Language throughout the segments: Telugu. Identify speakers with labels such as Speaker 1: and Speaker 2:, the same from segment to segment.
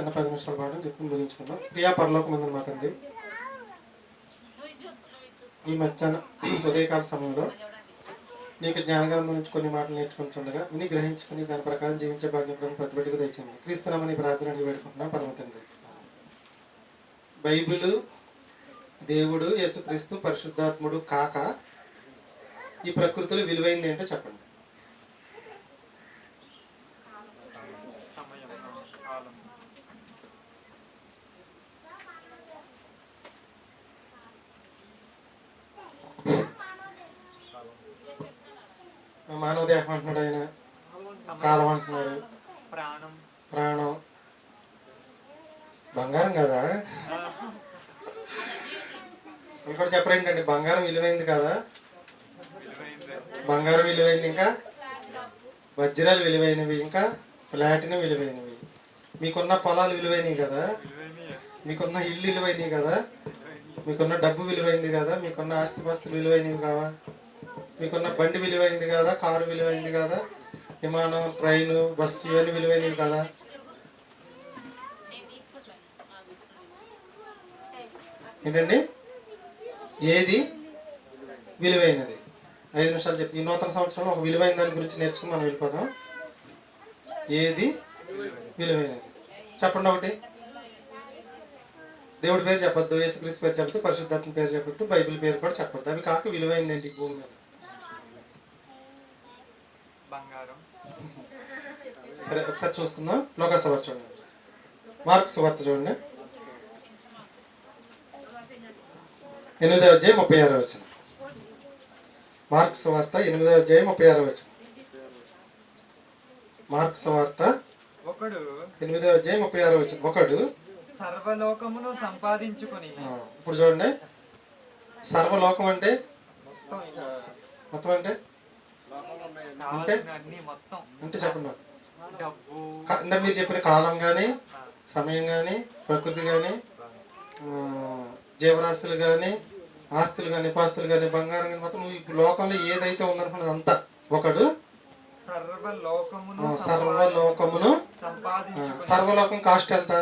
Speaker 1: చిన్న పది నిమిషాల పాటు చెప్పి ముగించుకుందాం ప్రియా పరలోకమందని మా తండ్రి. ఈ మధ్యాహ్నం ఉదయకాల సమయంలో నీకు జ్ఞానగ్రంథం నుంచి కొన్ని మాటలు నేర్చుకుంటుండగా విని గ్రహించుకుని దాని ప్రకారం జీవించే భాగ్యం ప్రతి బిడ్డకు దయచేయండి. క్రీస్తునామని ప్రార్థన అడిగి పెట్టుకుంటున్నాం పరమ తండ్రి. బైబిల్ దేవుడు యేసుక్రీస్తు పరిశుద్ధాత్ముడు కాక ఈ ప్రకృతిలో విలువైంది ఏంటో చెప్పండి
Speaker 2: సమయం కాలం
Speaker 1: మానవ దేహం అంటున్నాడు ఆయన. కాలం అంటున్నాడు.
Speaker 2: ప్రాణం.
Speaker 1: బంగారం కదా? ఇంకోటి చెప్పరేంటండి బంగారం విలువైంది కదా? బంగారం విలువైంది ఇంకా? వజ్రాలు విలువైనవి ఇంకా? ప్లాటినం విలువైనవి. మీకున్న పొలాలు విలువైనవి కదా? మీకున్న ఇల్లు విలువైనవి కదా? మీకున్న డబ్బు విలువైంది కదా? మీకున్న ఆస్తిపాస్తులు విలువైనవి కావా? మీకున్న బండి విలువైంది కదా కారు విలువైంది కదా విమానం ట్రైన్ బస్సు ఇవన్నీ విలువైనవి కదా? ఏంటండి? ఏది విలువైనది? ఐదు నిమిషాలు చెప్పి. ఈ నూతన సంవత్సరంలో ఒక విలువైన దాని గురించి నేర్చుకుని మనం వెళ్ళిపోదాం. ఏది విలువైనది? చెప్పండి ఒకటి. దేవుడి పేరు చెప్పొద్దు యేసుక్రీస్తు పేరు చెప్పొద్దు పరిశుద్ధాత్మ పేరు చెప్పొద్దు బైబిల్ పేరు కూడా చెప్పొద్దు. అవి కాక విలువైందండి ఈ భూమి మీద
Speaker 2: బంగారం
Speaker 1: సరే ఒకసారి చూసుకుందాం లోక సువార్త చూడండి. మార్క్ సువార్త చూడండి. ఎనిమిదో అధ్యాయం ముప్పై ఆరో వచ్చిన మార్క్ సువార్త ఎనిమిదో అధ్యాయం ముప్పై ఆరో వచ్చిన మార్క్ సువార్త
Speaker 2: ఒకడు
Speaker 1: ఎనిమిదో అధ్యాయం ముప్పై ఆరో వచ్చిన ఒకడు
Speaker 2: సర్వలోకమును సంపాదించుకొని
Speaker 1: ఇప్పుడు చూడండి. సర్వలోకం అంటే?
Speaker 2: మొత్తం
Speaker 1: అంటే అంటే చెప్పండి. ఇందాక మీరు చెప్పిన కాలం కానీ సమయం కానీ ప్రకృతి కానీ జీవరాశులు కానీ ఆస్తులు కానీ పాస్తులు కానీ బంగారం కానీ మొత్తం ఈ లోకంలో ఏదైతే ఉందనుకున్నది అంతా ఒకడు
Speaker 2: సర్వలోకమును
Speaker 1: సర్వలోకం కాస్ట్ ఎంత?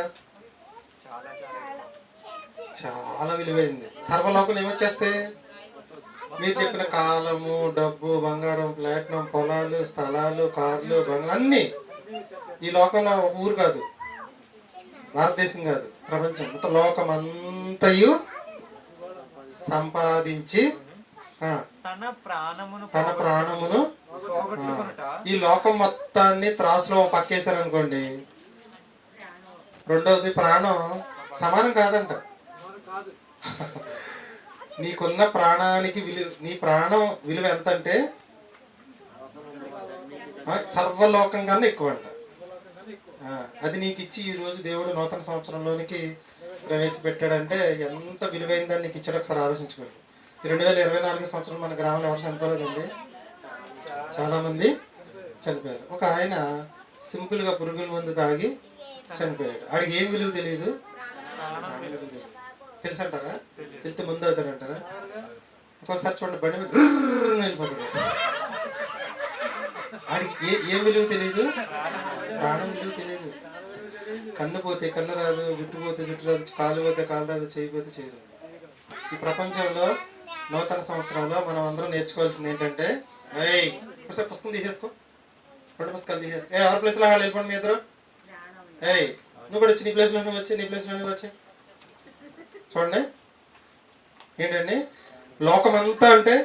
Speaker 2: చాలా
Speaker 1: విలువైంది. సర్వలోకం ఏమొచ్చేస్తే? మీరు చెప్పిన కాలము డబ్బు బంగారం ప్లాటినం పొలాలు స్థలాలు కార్లు బంగారు అన్నీ ఈ లోకంలో ఒక ఊరు కాదు. భారతదేశం కాదు. ప్రపంచం. మొత్తం లోకం అంతయు సంపాదించి
Speaker 2: తన ప్రాణమును
Speaker 1: తన ప్రాణమును
Speaker 2: పోగొట్టుకునుట
Speaker 1: ఈ లోకం మొత్తాన్ని త్రాసులో పక్కేశారు అనుకోండి రెండవది ప్రాణం సమానం కాదంట. నీకున్న ప్రాణానికి విలువ నీ ప్రాణం విలువ ఎంత అంటే సర్వలోకం కన్నా ఎక్కువ అంట అది నీకు ఇచ్చి ఈ రోజు దేవుడు నూతన సంవత్సరంలోనికి ప్రవేశపెట్టాడంటే ఎంత విలువైందని నీకు ఇచ్చాడో ఒకసారి ఆలోచించుకోండి. ఈ రెండు వేల ఇరవై నాలుగు సంవత్సరం మన గ్రామంలో ఎవరు చనిపోలేదండి? చాలా మంది చనిపోయారు. ఒక ఆయన సింపుల్గా పురుగుల మందు తాగి చనిపోయాడు. ఆడికి ఏం విలువ తెలియదు తెలుసు అంటారా తెలిస్తే ముందు అవుతాడు అంటారా ఒక్కోసారి చూడండి బండి మీద ఆడికి ఏ ఏం విలువ తెలియదు ప్రాణం విలువ తెలియదు కన్ను పోతే కన్ను రాదు జుట్టు పోతే జుట్టు రాదు కాలు పోతే కాలు రాదు చేయి పోతే చేయి రాదు. ఈ ప్రపంచంలో నూతన సంవత్సరంలో మనం అందరం నేర్చుకోవాల్సింది ఏంటంటే ఏయ్ ఒకసారి పుస్తకం తీసేసుకో. రెండు పుస్తకాలు తీసేసుకో. ఏ ఎవరి ప్లేస్లో వాళ్ళు వెళ్ళిపోండి మీ ఇద్దరు. ఏయ్ నువ్వు కూడా వచ్చి నీ ప్లేస్లో నువ్వు వచ్చి నీ ప్లేస్లో నువ్వు వచ్చి. చూడండి. ఏంటండి? లోకం అంతా అంటే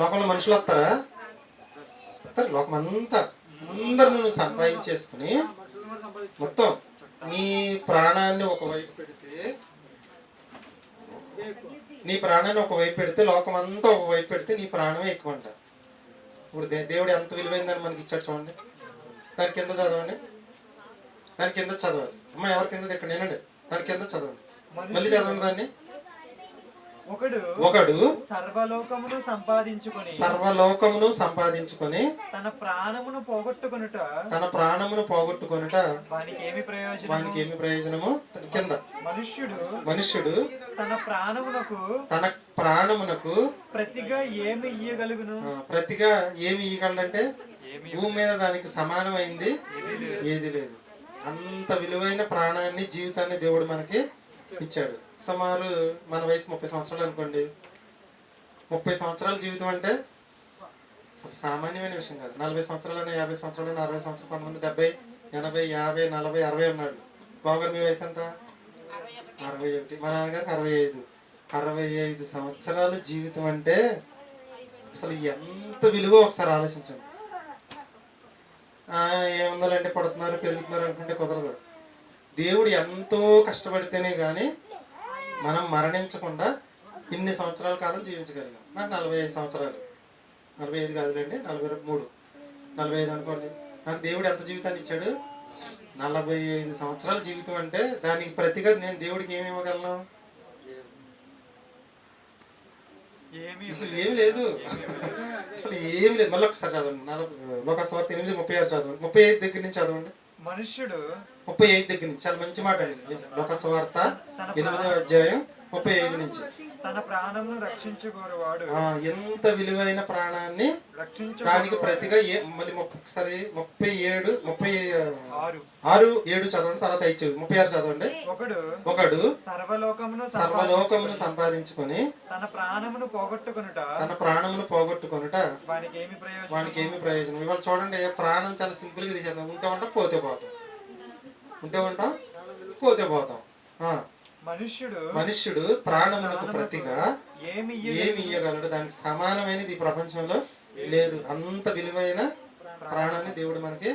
Speaker 1: లోకంలో మనుషులు వస్తారా? మొత్తం లోకమంతా అంతా అందరు నువ్వు సంపాదించేసుకుని మొత్తం నీ ప్రాణాన్ని ఒకవైపు పెడితే నీ ప్రాణాన్ని ఒకవైపు పెడితే లోకం అంతా ఒకవైపు పెడితే నీ ప్రాణమే ఎక్కువ అంట ఇప్పుడు దేవుడు ఎంత విలువైందని మనకి ఇచ్చాడు చూడండి. దాని కింద చదవండి. దాని కింద చదవాలి. అమ్మ ఎవరి కింద ఇక్కడ నేనండి. దాని కింద చదవండి. మళ్ళీ చదవండి దాన్ని.
Speaker 2: ఒకడు
Speaker 1: ఒకడు
Speaker 2: సర్వలోకమును సంపాదించుకొని
Speaker 1: సర్వలోకమును సంపాదించుకొని
Speaker 2: తన ప్రాణమును పోగొట్టుకునుట
Speaker 1: తన ప్రాణమును పోగొట్టుకొనుట
Speaker 2: వానికి ఏమి ప్రయోజనం
Speaker 1: వానికి ఏమి ప్రయోజనము కింద.
Speaker 2: మనుష్యుడు
Speaker 1: మనుష్యుడు
Speaker 2: తన ప్రాణమునకు
Speaker 1: తన ప్రాణమునకు
Speaker 2: ప్రతిగా ఏమి ఇయ్యగలుగును?
Speaker 1: ప్రతిగా ఏమి ఇవ్వగలంటే
Speaker 2: ఏమి?
Speaker 1: భూమి మీద దానికి సమానమైంది ఏది లేదు. అంత విలువైన ప్రాణాన్ని జీవితాన్ని దేవుడు మనకి ఇచ్చాడు. సుమారు మన వయసు ముప్పై సంవత్సరాలు అనుకోండి. ముప్పై సంవత్సరాల జీవితం అంటే సామాన్యమైన విషయం కాదు. నలభై సంవత్సరాలు యాభై సంవత్సరాలు అరవై సంవత్సరాలు కొంతమంది డెబ్బై ఎనభై యాభై నలభై అరవై ఉన్నాడు బావగారు మీ వయసు ఎంత? అరవై ఒకటి. మా నాన్నగారికి అరవై ఐదు. అరవై ఐదు సంవత్సరాల జీవితం అంటే అసలు ఎంత విలువ ఒకసారి ఆలోచించండి. ఏముందాలంటే ఏముందంటే పడుతున్నారు పెరుగుతున్నారు అనుకుంటే కుదరదు. దేవుడు ఎంతో కష్టపడితేనే కానీ మనం మరణించకుండా ఇన్ని సంవత్సరాల కాలం జీవించగలిగాం. నాకు నలభై ఐదు సంవత్సరాలు. నలభై ఐదు కాదులేండి నలభై మూడు. నలభై ఐదు అనుకోండి. నాకు దేవుడు ఎంత జీవితాన్ని ఇచ్చాడు? నలభై ఐదు సంవత్సరాల జీవితం అంటే దానికి ప్రతిగా నేను దేవుడికి ఏమి ఇవ్వగలను?
Speaker 2: ఏమి
Speaker 1: లేదు. అసలు ఏం లేదు. మళ్ళీ ఒకసారి చదవండి. నలభై లోకస్వార్త ఎనిమిది ముప్పై ఆరు చదవండి. ముప్పై ఐదు దగ్గర నుంచి చదవండి.
Speaker 2: మనుష్యుడు
Speaker 1: ముప్పై ఐదు దగ్గర నుంచి. చాలా మంచి మాట అండి. లోకస్వార్త ఎనిమిదో అధ్యాయం ముప్పై ఐదు నుంచి.
Speaker 2: తన ప్రాణమును రక్షించుకోరువాడు
Speaker 1: ఎంత విలువైన ప్రాణాన్ని
Speaker 2: రక్షించు
Speaker 1: దానికి ప్రతిగా మళ్ళీ ముప్ప- ఒకసారి ముప్పై ఏడు ముప్పై
Speaker 2: ఆరు.
Speaker 1: ఆరు ఏడు చదవండి తర్వాత చదవండి ముప్పై ఆరు చదవండి.
Speaker 2: ఒకడు
Speaker 1: ఒకడు
Speaker 2: సర్వలోకమును
Speaker 1: సర్వలోకమును సంపాదించుకొని
Speaker 2: తన ప్రాణమును పోగొట్టుకొనుట
Speaker 1: తన ప్రాణమును పోగొట్టుకొనుట
Speaker 2: వానికి ఏమి ప్రయోజనం
Speaker 1: వానికి ఏమి ప్రయోజనం ఇవాళ చూడండి ప్రాణం చాలా సింపుల్గా తీసేద్దాం. ఉంటే ఉంటాం పోతే పోతాం. ఉంటే ఉంటాం పోతే పోతాం. ఆ,
Speaker 2: మనుష్యుడు
Speaker 1: మనుష్యుడు ప్రాణమునకు ప్రతిగా
Speaker 2: ఏమి
Speaker 1: ఏమి ఇయ్యగలడు? దానికి సమానమైనది ఈ ప్రపంచంలో లేదు. అంత విలువైన ప్రాణాన్ని దేవుడు మనకి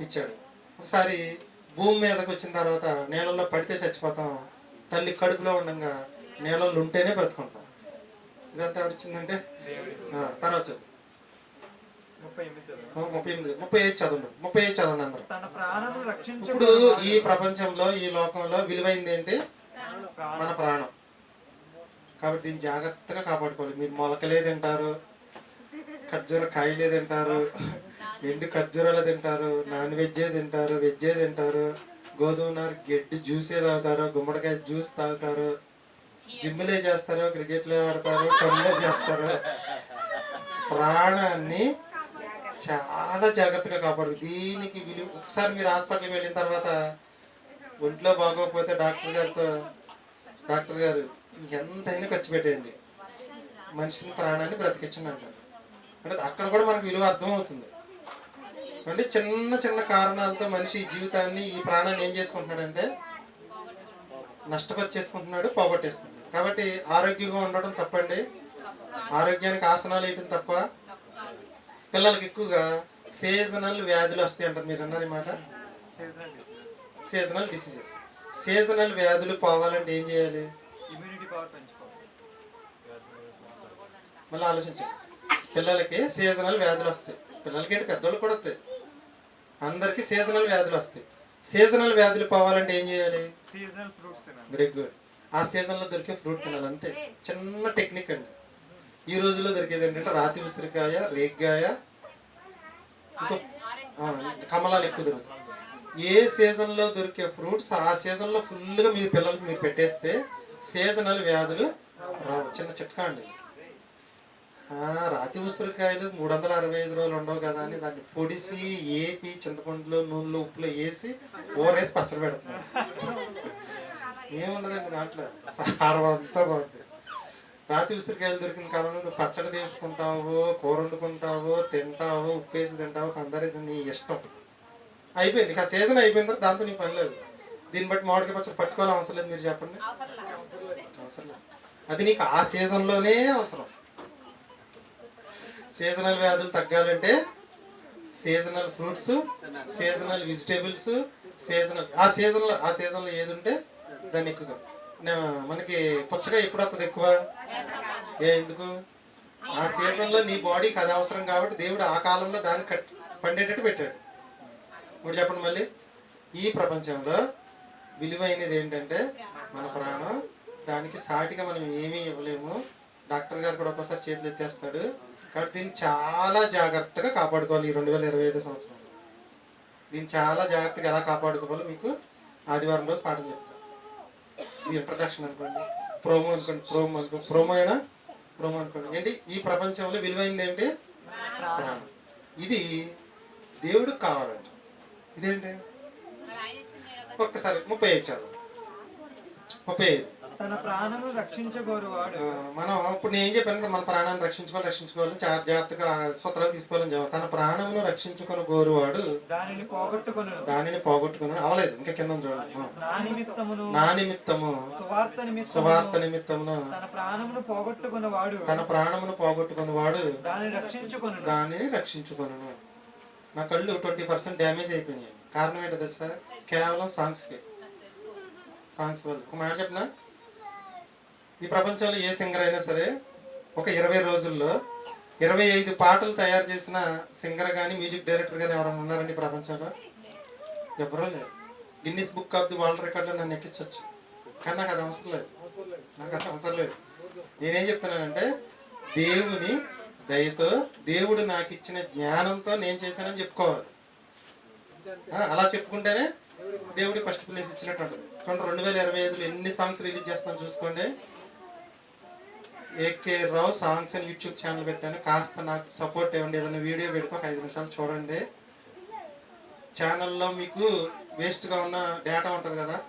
Speaker 1: ఇచ్చాడు. ఒకసారి భూమి మీదకి వచ్చిన తర్వాత నేలల్లో పడితే చచ్చిపోతాం. తల్లి కడుపులో ఉండగా నేలల్లో ఉంటేనే బ్రతుకుంటాం. ఇదంతా ఎవరు ఇచ్చిందంటే ఆ, తర్వాత చదువు.
Speaker 2: ముప్పై ఎనిమిది
Speaker 1: ముప్పై ఐదు చదవండి ముప్పై ఐదు చదవండి అందరూ. ఇప్పుడు ఈ ప్రపంచంలో ఈ లోకంలో విలువైంది ఏంటి మన ప్రాణం. కాబట్టి దీన్ని జాగ్రత్తగా కాపాడుకోవాలి. మీరు మొలకలే తింటారు ఖర్జూర కాయలే తింటారు ఎండు ఖర్జూరాలు తింటారు నాన్ వెజ్జే తింటారు వెజ్జే తింటారు గోధుమ నారు గడ్డి జ్యూసే తాగుతారు గుమ్మడికాయ జ్యూస్ తాగుతారు జిమ్లే చేస్తారు క్రికెట్లే ఆడతారు పనులే చేస్తారు. ప్రాణాన్ని చాలా జాగ్రత్తగా కాపాడు. దీనికి విలువ ఒకసారి మీరు హాస్పిటల్కి వెళ్ళిన తర్వాత ఒంట్లో బాగోకపోతే డాక్టర్ గారితో డాక్టర్ గారు ఎంతైనా ఖర్చు పెట్టేయండి. మనిషిని ప్రాణాన్ని బ్రతికించండి అంటారు. అంటే అక్కడ కూడా మనకు విలువ అర్థమవుతుంది. అంటే చిన్న చిన్న కారణాలతో మనిషి ఈ జీవితాన్ని ఈ ప్రాణాన్ని ఏం చేసుకుంటున్నాడంటే నష్టపరిచేసుకుంటున్నాడు పోగొట్టేసుకుంటున్నాడు. కాబట్టి ఆరోగ్యంగా ఉండడం తప్పండి. ఆరోగ్యానికి ఆసనాలు వేయటం తప్ప పిల్లలకి ఎక్కువగా సీజనల్ వ్యాధులు వస్తాయి అంటారు మీరు అన్నారు మాట? సీజనల్ డిసీజెస్ సీజనల్ వ్యాధులు పోవాలంటే ఏం చేయాలి? మళ్ళీ ఆలోచించండి. పిల్లలకి సీజనల్ వ్యాధులు వస్తాయి. పిల్లలకి ఏంటి? పెద్దోళ్ళు కూడా వస్తాయి. అందరికి సీజనల్ వ్యాధులు వస్తాయి. సీజనల్ వ్యాధులు పోవాలంటే ఏం చేయాలి?
Speaker 2: సీజనల్ ఫ్రూట్స్ తినాలి.
Speaker 1: వెరీ గుడ్ ఆ సీజన్లో దొరికే ఫ్రూట్ తినాలి అంతే. చిన్న టెక్నిక్ అండి. ఈ రోజుల్లో దొరికేది ఏంటంటే రాతి ఉసిరికాయ రేగ్గాయ కమలాలు ఎక్కువ దొరుకుతాయి. ఏ సీజన్లో దొరికే ఫ్రూట్స్ ఆ సీజన్లో ఫుల్గా మీ పిల్లలకి మీరు పెట్టేస్తే సీజనల్ వ్యాధులు రావు. చిన్న చిట్కా అండి రాతి ఉసిరికాయలు మూడు వందల అరవై ఐదు రోజులు ఉండవు కదా అని దాన్ని పొడిసి ఏపి చింతపండులో నూనెలో ఉప్పులో వేసి ఓరేసి పచ్చడి పెడుతున్నారు. ఏముండదండి దాంట్లో? సారం అంతా బాగుంది. రాతి ఉసిరికాయలు దొరికిన కాలంలో నువ్వు పచ్చడి తీసుకుంటావు కూర వండుకుంటావు తింటావు ఉప్పేసి తింటావు కందరేసి నీ ఇష్టం. అయిపోయింది. ఆ సీజన్ అయిపోయిన తర్వాత దాంతో నీ పని లేదు. దీన్ని బట్టి మామిడికాయ పచ్చడి పట్టుకోవాలి అవసరం లేదు మీరు చెప్పండి. అవసరం లేదు. అది నీకు ఆ సీజన్లోనే అవసరం. సీజనల్ వ్యాధులు తగ్గాలంటే seasonal fruits seasonal vegetables seasonal ఆ సీజన్లో ఆ సీజన్లో ఏది ఉంటే దాన్ని ఎక్కువగా మనకి పుచ్చకాయ ఎప్పుడు వస్తుంది ఎక్కువ? ఏ ఎందుకు? ఆ సీజన్లో నీ బాడీకి అది అవసరం కాబట్టి దేవుడు ఆ కాలంలో దాన్ని కట్ పండేటట్టు పెట్టాడు. ఇప్పుడు చెప్పండి మళ్ళీ. ఈ ప్రపంచంలో విలువైనది ఏంటంటే మన ప్రాణం. దానికి సాటిగా మనం ఏమీ ఇవ్వలేము. డాక్టర్ గారు కూడా ఒక్కసారి చేతులు ఎత్తేస్తాడు. కాబట్టి దీన్ని చాలా జాగ్రత్తగా కాపాడుకోవాలి ఈ రెండు వేల ఇరవై ఐదు సంవత్సరంలో. దీన్ని చాలా జాగ్రత్తగా ఎలా కాపాడుకోవాలో మీకు ఆదివారం రోజు పాఠం చెప్తాను. ఇంట్రడక్షన్ అనుకోండి. ప్రోమో అనుకోండి ప్రోమో అనుకో ప్రోమో అయినా ప్రోమో అనుకోండి. ఏంటి? ఈ ప్రపంచంలో విలువైంది ఏంటి? ప్రాణం. ఇది దేవుడికి కావాలంట. ఇదేంటి? ఒక్కసారి ముప్పై ఐదు చదువు ముప్పై ఐదు.
Speaker 2: తన ప్రాణము రక్షించగోరువాడు
Speaker 1: మనం ఇప్పుడు నేను ఏం చెప్పాను కదా, మన ప్రాణాన్ని రక్షించుకోవాలి రక్షించుకోవాలని చాలా జాగ్రత్తగా సూత్రాలు తీసుకోవాలని చెప్పాను. తన ప్రాణమును రక్షించుకొని గోరువాడు
Speaker 2: దానిని పోగొట్టుకొను
Speaker 1: దానిని పోగొట్టుకుని అవలేదు ఇంకా కింద చూడండి.
Speaker 2: నా నిమిత్తమును
Speaker 1: నా నిమిత్తము
Speaker 2: సువార్త నిమిత్తము
Speaker 1: సువార్త నిమిత్తమును
Speaker 2: తన ప్రాణమును పోగొట్టుకున్నవాడు
Speaker 1: తన ప్రాణమును పోగొట్టుకుని వాడు.
Speaker 2: దానిని రక్షించుకొను
Speaker 1: దానిని రక్షించుకొను నా కళ్ళు ట్వంటీ పర్సెంట్ డ్యామేజ్ అయిపోయినాయి. కారణం ఏంటో తెలుసా? కేవలం సాంగ్స్కి. సాంగ్స్ వల్ల. ఒక మాట చెప్పిన? ఈ ప్రపంచంలో ఏ సింగర్ అయినా సరే ఒక ఇరవై రోజుల్లో ఇరవై ఐదు పాటలు తయారు చేసిన సింగర్ కానీ మ్యూజిక్ డైరెక్టర్ కానీ ఎవరైనా ఉన్నారండి ప్రపంచంలో? ఎవరూ లేరు. Guinness book of the world రికార్డులో నన్ను ఎక్కించవచ్చు కానీ నాకు అది అవసరం లేదు. నాకు అది అవసరం లేదు. నేనేం చెప్తున్నానంటే దేవుని దయతో దేవుడు నాకు ఇచ్చిన జ్ఞానంతో నేను చేశానని చెప్పుకోవాలి. అలా చెప్పుకుంటేనే దేవుడి ఫస్ట్ ప్లేస్ ఇచ్చినట్టు ఉంటుంది. రెండు వేల ఇరవై ఐదులో ఎన్ని సాంగ్స్ రిలీజ్ చేస్తాను చూసుకోండి. ఏకే రావు సాంగ్స్ అని యూట్యూబ్ ఛానల్ పెట్టాను. కాస్త నాకు సపోర్ట్ ఇవ్వండి. ఏదైనా వీడియో పెడితే ఒక ఐదు నిమిషాలు చూడండి. ఛానల్లో మీకు వేస్ట్గా ఉన్న డేటా ఉంటుంది కదా?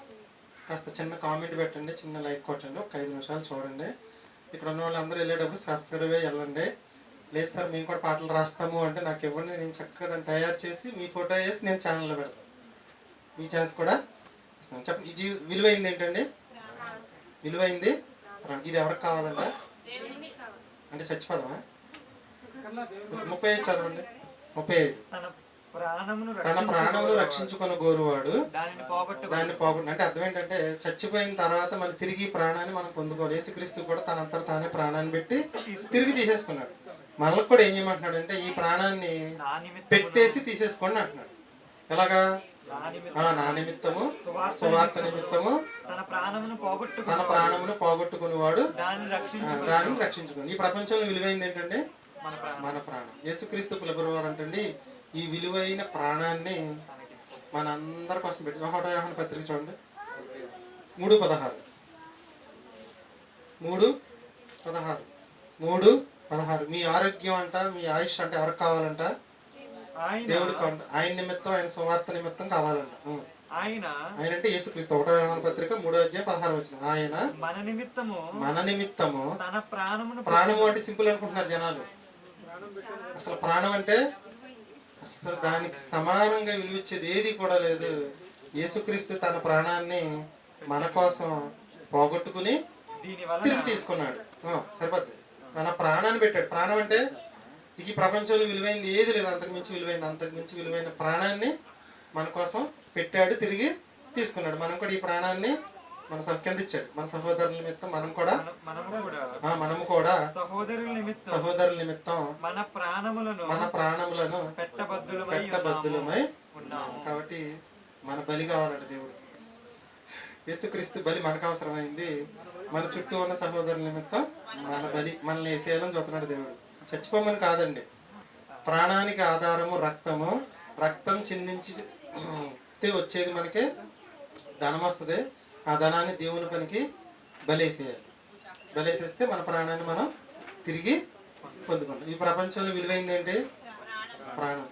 Speaker 1: కాస్త చిన్న కామెంట్ పెట్టండి. చిన్న లైక్ కొట్టండి. ఒక ఐదు నిమిషాలు చూడండి. ఇక్కడ ఉన్న వాళ్ళందరూ వెళ్ళేటప్పుడు సబ్స్క్రైబ్ వెళ్ళండి. లేదు సార్ మేము కూడా పాటలు రాస్తాము అంటే నాకు ఇవ్వండి. నేను చక్కగా దాన్ని తయారు చేసి మీ ఫోటో వేసి నేను ఛానల్లో పెడతాను మీ ఛాన్స్ కూడా ఇస్తాను. చెప్పండి. ఇది విలువైంది ఏంటండి? విలువైంది? ఇది ఎవరికి కావాలంట? అంటే చచ్చిపోదామా? ముప్పై ఐదు చదవండి. ముప్పై ఐదు.
Speaker 2: తన ప్రాణమును
Speaker 1: రక్షించుకున్న గోరువాడు.
Speaker 2: దానిని
Speaker 1: పోగొట్టు అంటే అర్థం ఏంటంటే చచ్చిపోయిన తర్వాత మళ్ళీ తిరిగి ప్రాణాన్ని మనం పొందుకోవాలి. యేసుక్రీస్తు కూడా తనంతట తానే ప్రాణాన్ని పెట్టి తిరిగి తీసేసుకున్నాడు. మనకు కూడా ఏం చేయమంటున్నాడు అంటే ఈ ప్రాణాన్ని పెట్టేసి తీసేసుకోండి అంటున్నాడు. ఎలాగా?
Speaker 2: నా
Speaker 1: ఆ,
Speaker 2: నిమిత్తము
Speaker 1: నా నిమిత్తము సువార్త నిమిత్తము
Speaker 2: తన ప్రాణమును పోగొట్టుకుని
Speaker 1: పోగొట్టుకునేవాడు
Speaker 2: దానిని రక్షించుకుని
Speaker 1: ఈ ప్రపంచంలో విలువైంది ఏంటంటే
Speaker 2: మన ప్రాణం.
Speaker 1: యేసుక్రీస్తు పులబురవారు అంటండి ఈ విలువైన ప్రాణాన్ని మన అందరి కోసం పెట్టి ఒకటో యోహాను పత్రిక చూడండి. మూడు పదహారు. మూడు పదహారు. మూడు పదహారు. మీ ఆరోగ్యం అంట మీ ఆయుష్ అంటే ఎవరికి కావాలంట? దేవుడికి కావాలంట. ఆయన నిమిత్తం ఆయన సువార్త నిమిత్తం కావాలంట.
Speaker 2: ఆయన
Speaker 1: ఆయన అంటే యేసుక్రీస్తు ఒకటో పత్రిక మూడో అధ్యాయం పదహారు వచ్చిన ఆయన
Speaker 2: మన నిమిత్తము
Speaker 1: మన నిమిత్తము
Speaker 2: తన ప్రాణమును
Speaker 1: ప్రాణం అంటే సింపుల్ అనుకుంటున్నారు జనాలు. అసలు ప్రాణం అంటే అసలు దానికి సమానంగా విలువిచ్చేది ఏది కూడా లేదు. యేసుక్రీస్తు తన ప్రాణాన్ని మన కోసం పోగొట్టుకుని తిరిగి తీసుకున్నాడు. సరిపోద్ది. తన ప్రాణాన్ని పెట్టాడు. ప్రాణం అంటే ఈ ప్రపంచంలో విలువైంది ఏది లేదు. అంతకు మించి విలువైంది అంతకు మించి విలువైన ప్రాణాన్ని మన కోసం పెట్టాడు తిరిగి తీసుకున్నాడు. మనం కూడా ఈ ప్రాణాన్ని మన కింద ఇచ్చాడు. మన సహోదరుల నిమిత్తం మనం కూడా
Speaker 2: మన- మనము కూడా
Speaker 1: ఆ, మనము కూడా
Speaker 2: సహోదరుల నిమిత్తం
Speaker 1: సహోదరుల నిమిత్తం
Speaker 2: మన ప్రాణములను
Speaker 1: మన ప్రాణములను
Speaker 2: పెట్టబద్దులమై
Speaker 1: పెట్టబద్దులమై
Speaker 2: ఉన్నాము.
Speaker 1: కాబట్టి మన బలి కావాలంట దేవుడు. యేసుక్రీస్తు బలి మనకు అవసరమైంది. మన చుట్టూ ఉన్న సహోదరుల నిమిత్తం మన బలి మనల్ని వేసేయాలని చూస్తున్నాడు దేవుడు. చచ్చిపోమని కాదండి. ప్రాణానికి ఆధారము రక్తము. రక్తం చిందించి తే వచ్చేది మనకి ధనం వస్తుంది. ఆ ధనాన్ని దేవుని పనికి బలేసేయాలి. బలేసేస్తే మన ప్రాణాన్ని మనం తిరిగి పొందుకుంటాం. ఈ ప్రపంచంలో విలువైంది ఏంటి? ప్రాణం.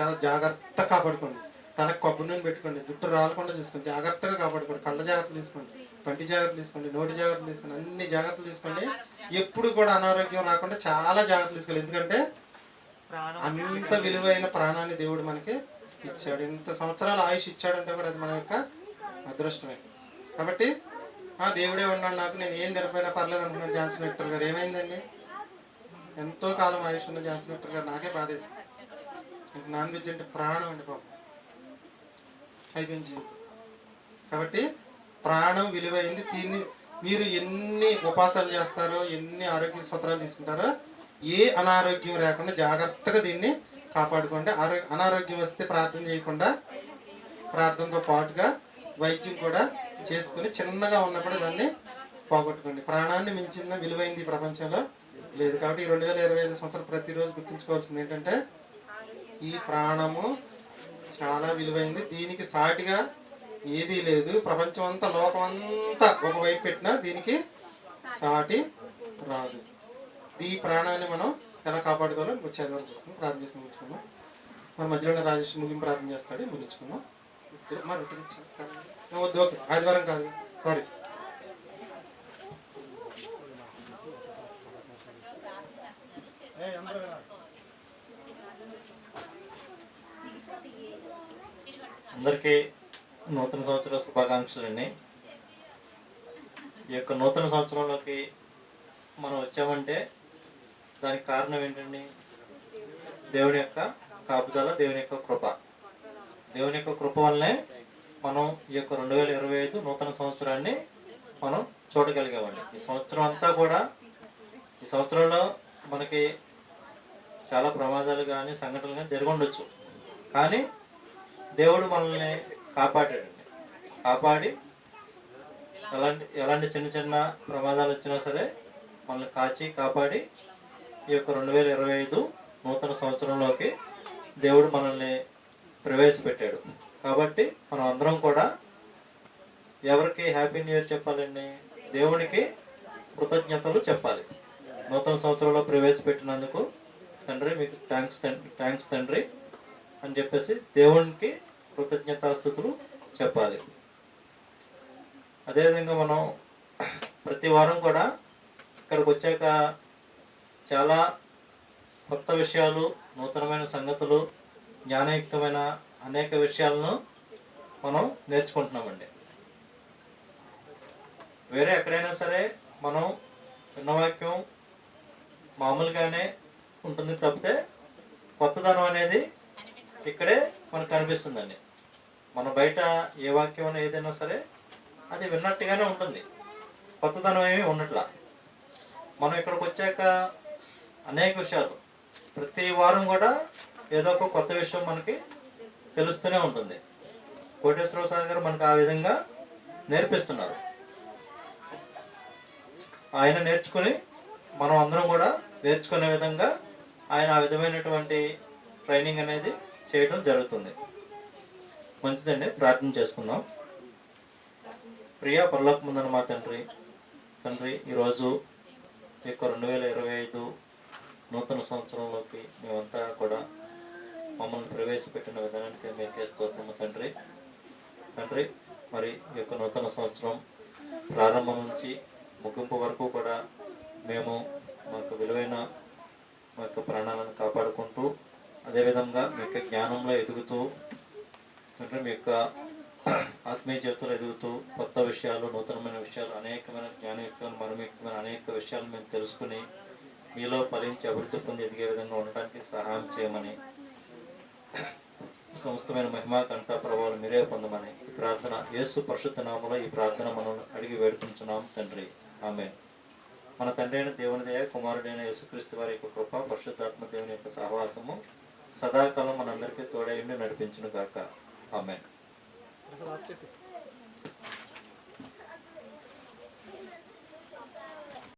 Speaker 1: చాలా జాగ్రత్తగా కాపాడుకోండి. తనకు కొబ్బరి నూనె పెట్టుకోండి. జుట్టు రాలకుండా చూసుకోండి. జాగ్రత్తగా కాపాడుకోండి. కళ్ళ జాగ్రత్తలు తీసుకోండి. పంటి జాగ్రత్తలు తీసుకోండి. నోటి జాగ్రత్తలు తీసుకోండి. అన్ని జాగ్రత్తలు తీసుకోండి. ఎప్పుడు కూడా అనారోగ్యం రాకుండా చాలా జాగ్రత్తలు తీసుకోవాలి. ఎందుకంటే అంత విలువైన ప్రాణాన్ని దేవుడు మనకి ఇచ్చాడు. ఇంత సంవత్సరాల ఆయుష్ ఇచ్చాడంటే కూడా అది మన యొక్క అదృష్టమే. కాబట్టి ఆ దేవుడే ఉన్నాడు నాకు నేను ఏం తినపోయినా పర్లేదు అనుకున్నాను జాన్సన్ హెక్టర్ గారు. ఏమైందండి? ఎంతో కాలం ఆయుష్ ఉన్న జాన్సన్ హెక్టర్ గారు నాకే బాధేస్తుంది నాన్ వెజ్ అంటే ప్రాణం అండి పాపం. అయిపోయింది జీవితం. కాబట్టి ప్రాణం విలువైంది దీన్ని మీరు ఎన్ని ఉపాసాలు చేస్తారో ఎన్ని ఆరోగ్య సూత్రాలు తీసుకుంటారో ఏ అనారోగ్యం లేకుండా జాగ్రత్తగా దీన్ని కాపాడుకోండి. ఆరో అనారోగ్యం వస్తే ప్రార్థన చేయకుండా ప్రార్థనతో పాటుగా వైద్యం కూడా చేసుకుని చిన్నగా ఉన్నప్పుడు దాన్ని పోగొట్టుకోండి. ప్రాణాన్ని మించిన విలువైంది ఈ ప్రపంచంలో లేదు. కాబట్టి ఈ రెండు వేల ఇరవై ఐదు సంవత్సరం ప్రతిరోజు గుర్తుంచుకోవాల్సింది ఏంటంటే ఈ ప్రాణము చాలా విలువైంది. దీనికి సాటిగా ఏదీ లేదు. ప్రపంచం అంతా లోకం అంతా ఒకవైపు పెట్టినా దీనికి సాటి రాదు. ఈ ప్రాణాన్ని మనం ఎలా కాపాడుకోవాలో వచ్చే ఆదివారం ప్రార్థన చేసి ముగించుకుందాం. మన మధ్యలోనే రాజేష్ ముగింపు ప్రార్థన చేస్తాడు ముగించుకుందాం. మరి ఒకటి వద్దు ఓకే ఆదివారం కాదు. సారీ
Speaker 3: అందరికీ నూతన సంవత్సర శుభాకాంక్షలండి ఈ యొక్క నూతన సంవత్సరంలోకి మనం వచ్చామంటే దానికి కారణం ఏంటండి? దేవుని యొక్క కాపుదల దేవుని యొక్క కృప. దేవుని యొక్క కృప వల్లనే మనం ఈ యొక్క రెండు వేల ఇరవై ఐదు నూతన సంవత్సరాన్ని మనం చూడగలిగామండి ఈ సంవత్సరం అంతా కూడా ఈ సంవత్సరంలో మనకి చాలా ప్రమాదాలు కానీ సంఘటనలు కానీ జరిగి కానీ దేవుడు మనల్ని కాపాడాడండి. కాపాడి ఎలాంటి ఎలాంటి చిన్న చిన్న ప్రమాదాలు వచ్చినా సరే మనల్ని కాచి కాపాడి ఈ యొక్క రెండు వేల ఇరవై ఐదు నూతన సంవత్సరంలోకి దేవుడు మనల్ని ప్రవేశపెట్టాడు. కాబట్టి మనం అందరం కూడా ఎవరికి హ్యాపీ న్యూ ఇయర్ చెప్పాలండి? దేవునికి కృతజ్ఞతలు చెప్పాలి. నూతన సంవత్సరంలో ప్రవేశపెట్టినందుకు తండ్రి మీకు థ్యాంక్స్ తండ్రి థ్యాంక్స్ తండ్రి అని చెప్పేసి దేవునికి కృతజ్ఞతాస్థుతులు చెప్పాలి. అదేవిధంగా మనం ప్రతి వారం కూడా ఇక్కడికి వచ్చాక చాలా కొత్త విషయాలు నూతనమైన సంగతులు జ్ఞానయుక్తమైన అనేక విషయాలను మనం నేర్చుకుంటున్నామండి. వేరే ఎక్కడైనా సరే మనం విన్నవాక్యం మామూలుగానే ఉంటుంది తప్పితే కొత్తదనం అనేది ఇక్కడే మనకు కనిపిస్తుందండి. మన బయట ఏ వాక్యం ఏదైనా సరే అది విన్నట్టుగానే ఉంటుంది. కొత్తదనం ఏమి ఉండట్లా. మనం ఇక్కడికి వచ్చాక అనేక విషయాలు. ప్రతి వారం కూడా ఏదో ఒక కొత్త విషయం మనకి తెలుస్తూనే ఉంటుంది. కోటేశ్వరరావు సార్ గారు మనకు ఆ విధంగా నేర్పిస్తున్నారు. ఆయన నేర్చుకుని మనం అందరం కూడా నేర్చుకునే విధంగా ఆయన ఆ విధమైనటువంటి ట్రైనింగ్ అనేది చేయడం జరుగుతుంది. మంచిదండి ప్రార్థన చేసుకుందాం. ప్రియా పర్లోక ముందన మా తండ్రి తండ్రి ఈరోజు ఈ యొక్క రెండు వేల ఇరవై ఐదు నూతన సంవత్సరంలోకి మేమంతా కూడా మమ్మల్ని ప్రవేశపెట్టిన విధానానికి మీకే స్తోత్రము తండ్రి. తండ్రి మరి ఈ యొక్క నూతన సంవత్సరం ప్రారంభం నుంచి ముగింపు వరకు కూడా మేము మాకు విలువైన మా యొక్క ప్రాణాలను కాపాడుకుంటూ అదేవిధంగా మీ యొక్క జ్ఞానంలో ఎదుగుతూ తండ్రి మీ యొక్క ఆత్మీయ జీవితంలో ఎదుగుతూ కొత్త విషయాలు నూతనమైన విషయాలు అనేకమైన జ్ఞానయుక్తమైన మరమయుక్తమైన అనేక విషయాలు మేము తెలుసుకుని మీలో ఫలించి అభివృద్ధి పొంది ఎదిగే విధంగా ఉండటానికి సహాయం చేయమని. సమస్తమైన మహిమా కంట ప్రభావాలు మీరే పొందమని ఈ ప్రార్థన యేసు పరిశుద్ధ నామలో ఈ ప్రార్థన మనం అడిగి వేడుకుంటున్నాం తండ్రి. ఆమె మన తండ్రి అయిన దేవుని దయ కుమారుడైన యేసుక్రీస్తు వారి యొక్క కృప పరిశుద్ధాత్మ దేవుని యొక్క సహవాసము సదాకాలం మనందరికీ తోడైండి నడిపించును గాక. ఆమె